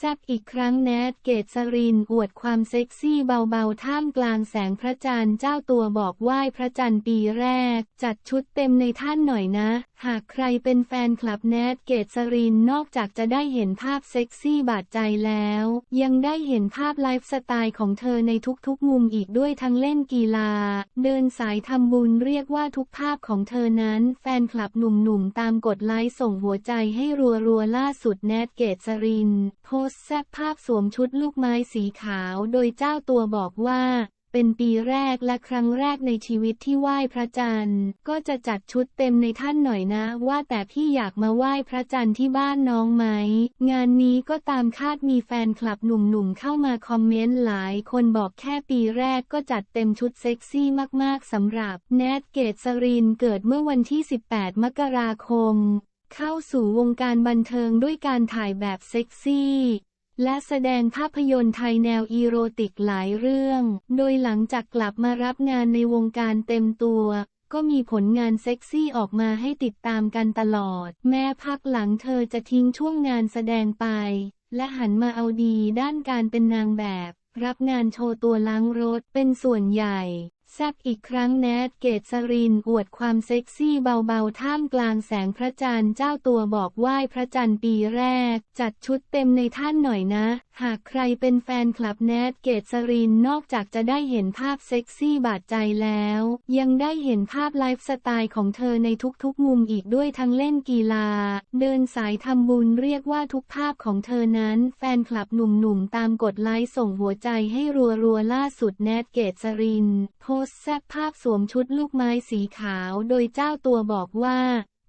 แซบอีกครั้งแนทเกตสรินอวดความเซ็กซี่เบาๆ ท่ามกลางแสงพระจันทร์เจ้าตัวบอกไหว้พระจันทร์ปีแรก จัดชุดเต็มในท่านหน่อยนะ หากใครเป็นแฟนคลับแนทเกตสรินนอกจากจะได้เห็นภาพเซ็กซี่บาดใจแล้ว ยังได้เห็นภาพไลฟ์สไตล์ของเธอในทุกๆมุมอีกด้วยทั้งเล่นกีฬา เดินสายทำบุญเรียกว่าทุกภาพของเธอนั้น แฟนคลับหนุ่มๆตามกดไลค์ส่งหัวใจให้รัวๆล่าสุดแนทเกตสรินโพสต์แซบภาพสวมชุดลูกไม้สีขาวโดยเจ้าตัวบอกว่า เป็นปีแรกและครั้งแรกในชีวิตที่ไหว้พระจันทร์ ก็จะจัดชุดเต็มในท่านหน่อยนะ ว่าแต่พี่อยากมาไหว้พระจันทร์ที่บ้านน้องไหม งานนี้ก็ตามคาดมีแฟนคลับหนุ่มๆเข้ามาคอมเมนต์หลายคนบอกแค่ปีแรกก็จัดเต็มชุดเซ็กซี่มากๆสำหรับแนทเกตสรินเกิดเมื่อวันที่ 18 มกราคม เข้าสู่วงการบันเทิงด้วยการถ่ายแบบเซ็กซี่ และแสดงภาพยนตร์ไทยแนวอีโรติกหลายเรื่อง โดยหลังจากกลับมารับงานในวงการเต็มตัว ก็มีผลงานเซ็กซี่ออกมาให้ติดตามกันตลอด แม้พักหลังเธอจะทิ้งช่วงงานแสดงไป และหันมาเอาดีด้านการเป็นนางแบบ รับงานโชว์ตัวล้างรถเป็นส่วนใหญ่ แซบอีกครั้งแนทเกตสรินอวดความเซ็กซี่เบาๆ ท่ามกลางแสงพระจันทร์เจ้าตัวบอกไหว้พระจันทร์ปีแรก จัดชุดเต็มในท่านหน่อยนะ หากใครเป็นแฟนคลับแนทเกตสรินนอกจากจะได้เห็นภาพเซ็กซี่บาดใจแล้ว ยังได้เห็นภาพไลฟ์สไตล์ของเธอในทุกๆมุมอีกด้วยทั้งเล่นกีฬา เดินสายทำบุญเรียกว่าทุกภาพของเธอนั้นแฟนคลับหนุ่มๆตามกดไลค์ส่งหัวใจให้รัวๆล่าสุดแนทเกตสรินโพสต์แซบภาพสวมชุดลูกไม้สีขาวโดยเจ้าตัวบอกว่า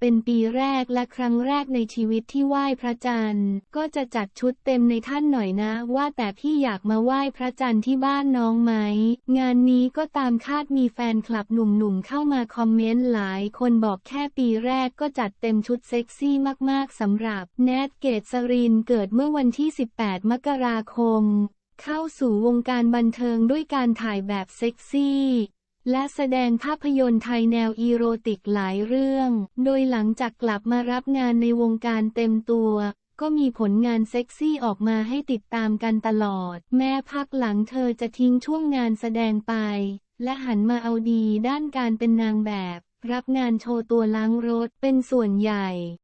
เป็นปีแรกและครั้งแรกในชีวิตที่ไหว้พระจันทร์ ก็จะจัดชุดเต็มในท่านหน่อยนะ ว่าแต่พี่อยากมาไหว้พระจันทร์ที่บ้านน้องไหม งานนี้ก็ตามคาดมีแฟนคลับหนุ่มๆเข้ามาคอมเมนต์หลายคนบอกแค่ปีแรกก็จัดเต็มชุดเซ็กซี่มากๆสำหรับแนทเกตสรินเกิดเมื่อวันที่ 18 มกราคม เข้าสู่วงการบันเทิงด้วยการถ่ายแบบเซ็กซี่ และแสดงภาพยนตร์ไทยแนวอีโรติกหลายเรื่อง โดยหลังจากกลับมารับงานในวงการเต็มตัว ก็มีผลงานเซ็กซี่ออกมาให้ติดตามกันตลอด แม้พักหลังเธอจะทิ้งช่วงงานแสดงไป และหันมาเอาดีด้านการเป็นนางแบบ รับงานโชว์ตัวล้างรถเป็นส่วนใหญ่